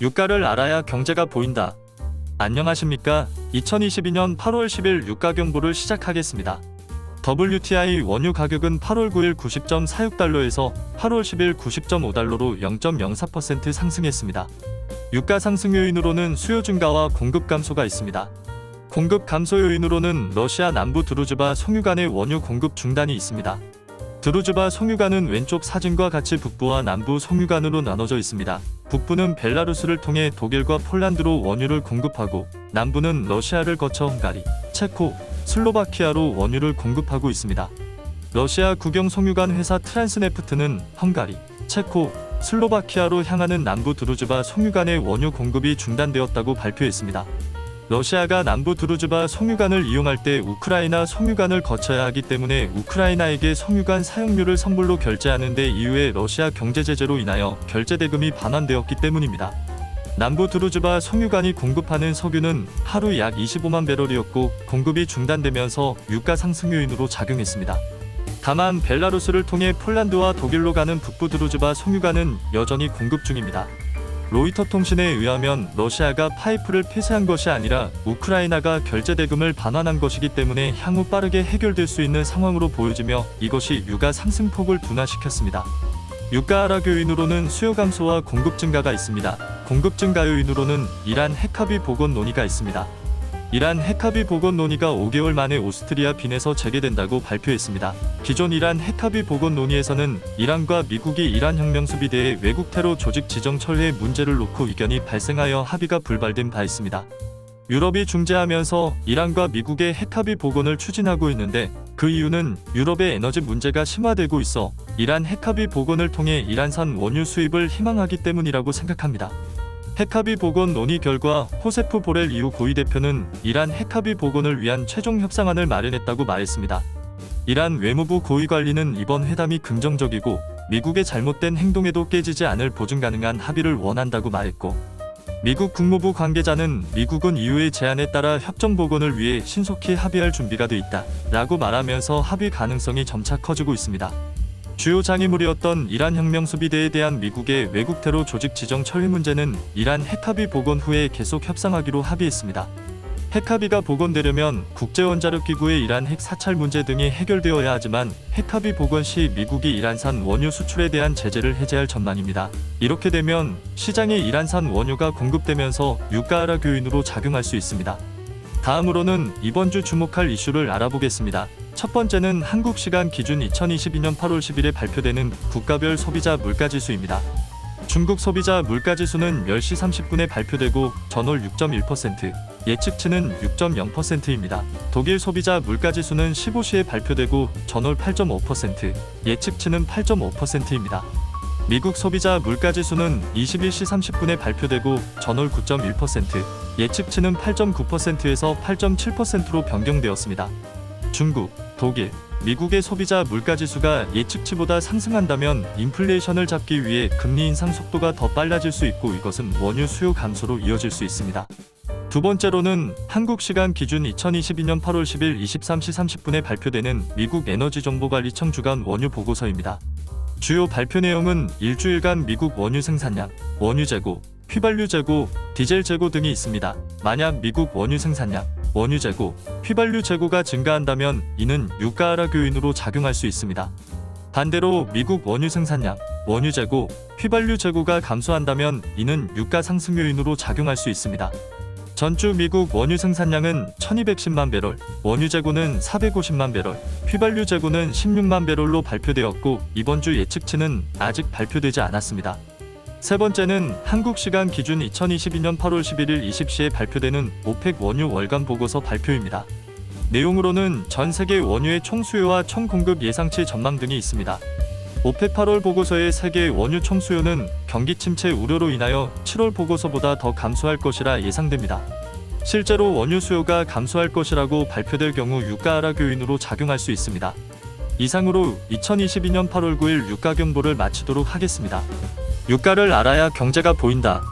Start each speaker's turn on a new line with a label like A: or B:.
A: 유가를 알아야 경제가 보인다. 안녕하십니까? 2022년 8월 10일 유가 경보를 시작하겠습니다. WTI 원유 가격은 8월 9일 90.46달러에서 8월 10일 90.5달러로 0.04% 상승했습니다. 유가 상승 요인으로는 수요 증가와 공급 감소가 있습니다. 공급 감소 요인으로는 러시아 남부 드루즈바 송유관의 원유 공급 중단이 있습니다. 드루즈바 송유관은 왼쪽 사진과 같이 북부와 남부 송유관으로 나눠져 있습니다. 북부는 벨라루스를 통해 독일과 폴란드로 원유를 공급하고 남부는 러시아를 거쳐 헝가리, 체코, 슬로바키아로 원유를 공급하고 있습니다. 러시아 국영 송유관 회사 트란스네프트는 헝가리, 체코, 슬로바키아로 향하는 남부 드루즈바 송유관의 원유 공급이 중단되었다고 발표했습니다. 러시아가 남부 드루즈바 송유관을 이용할 때 우크라이나 송유관을 거쳐야 하기 때문에 우크라이나에게 송유관 사용료를 선불로 결제하는 데 이후에 러시아 경제 제재로 인하여 결제 대금이 반환되었기 때문입니다. 남부 드루즈바 송유관이 공급하는 석유는 하루 약 25만 배럴이었고 공급이 중단되면서 유가 상승 요인으로 작용했습니다. 다만 벨라루스를 통해 폴란드와 독일로 가는 북부 드루즈바 송유관은 여전히 공급 중입니다. 로이터 통신에 의하면 러시아가 파이프를 폐쇄한 것이 아니라 우크라이나가 결제 대금을 반환한 것이기 때문에 향후 빠르게 해결될 수 있는 상황으로 보여지며 이것이 유가 상승폭을 둔화시켰습니다. 유가 하락 요인으로는 수요 감소와 공급 증가가 있습니다. 공급 증가 요인으로는 이란 핵합의 복원 논의가 있습니다. 이란 핵합의 복원 논의가 5개월 만에 오스트리아 빈에서 재개된다고 발표했습니다. 기존 이란 핵합의 복원 논의에서는 이란과 미국이 이란 혁명수비대의 외국 테러 조직 지정 철회 문제를 놓고 이견이 발생하여 합의가 불발된 바 있습니다. 유럽이 중재하면서 이란과 미국의 핵합의 복원을 추진하고 있는데 그 이유는 유럽의 에너지 문제가 심화되고 있어 이란 핵합의 복원을 통해 이란산 원유 수입을 희망하기 때문이라고 생각합니다. 핵합의 복원 논의 결과 호세프 보렐 이후 고위 대표는 이란 핵합의 복원을 위한 최종 협상안을 마련했다고 말했습니다. 이란 외무부 고위 관리는 이번 회담이 긍정적이고 미국의 잘못된 행동에도 깨지지 않을 보증 가능한 합의를 원한다고 말했고 미국 국무부 관계자는 미국은 이후의 제안에 따라 협정 복원을 위해 신속히 합의할 준비가 돼 있다 라고 말하면서 합의 가능성이 점차 커지고 있습니다. 주요 장애물이었던 이란 혁명 수비대에 대한 미국의 외국 테러 조직 지정 철회 문제는 이란 핵합의 복원 후에 계속 협상하기로 합의했습니다. 핵합의가 복원되려면 국제원자력기구의 이란 핵 사찰 문제 등이 해결되어야 하지만 핵합의 복원 시 미국이 이란산 원유 수출에 대한 제재를 해제할 전망입니다. 이렇게 되면 시장에 이란산 원유가 공급되면서 유가 하락 요인으로 작용할 수 있습니다. 다음으로는 이번 주 주목할 이슈를 알아보겠습니다. 첫 번째는 한국 시간 기준 2022년 8월 10일에 발표되는 국가별 소비자 물가지수입니다. 중국 소비자 물가지수는 10시 30분에 발표되고 전월 6.1%, 예측치는 6.0%입니다. 독일 소비자 물가지수는 15시에 발표되고 전월 8.5%, 예측치는 8.5%입니다. 미국 소비자 물가지수는 21시 30분에 발표되고 전월 9.1%, 예측치는 8.9%에서 8.7%로 변경되었습니다. 중국, 독일, 미국의 소비자 물가지수가 예측치보다 상승한다면 인플레이션을 잡기 위해 금리 인상 속도가 더 빨라질 수 있고 이것은 원유 수요 감소로 이어질 수 있습니다. 두 번째로는 한국 시간 기준 2022년 8월 10일 23시 30분에 발표되는 미국 에너지정보관리청 주간 원유 보고서입니다. 주요 발표 내용은 일주일간 미국 원유 생산량, 원유 재고, 휘발유 재고, 디젤 재고 등이 있습니다. 만약 미국 원유 생산량, 원유 재고, 휘발유 재고가 증가한다면 이는 유가 하락 요인으로 작용할 수 있습니다. 반대로 미국 원유 생산량, 원유 재고, 휘발유 재고가 감소한다면 이는 유가 상승 요인으로 작용할 수 있습니다. 전주 미국 원유 생산량은 1210만 배럴, 원유 재고는 450만 배럴, 휘발유 재고는 16만 배럴로 발표되었고 이번 주 예측치는 아직 발표되지 않았습니다. 세 번째는 한국 시간 기준 2022년 8월 11일 20시에 발표되는 오펙 원유 월간 보고서 발표입니다. 내용으로는 전 세계 원유의 총 수요와 총 공급 예상치 전망 등이 있습니다. 오펙 8월 보고서의 세계 원유 총 수요는 경기 침체 우려로 인하여 7월 보고서보다 더 감소할 것이라 예상됩니다. 실제로 원유 수요가 감소할 것이라고 발표될 경우 유가 하락 요인으로 작용할 수 있습니다. 이상으로 2022년 8월 9일 유가 경보를 마치도록 하겠습니다. 유가를 알아야 경제가 보인다.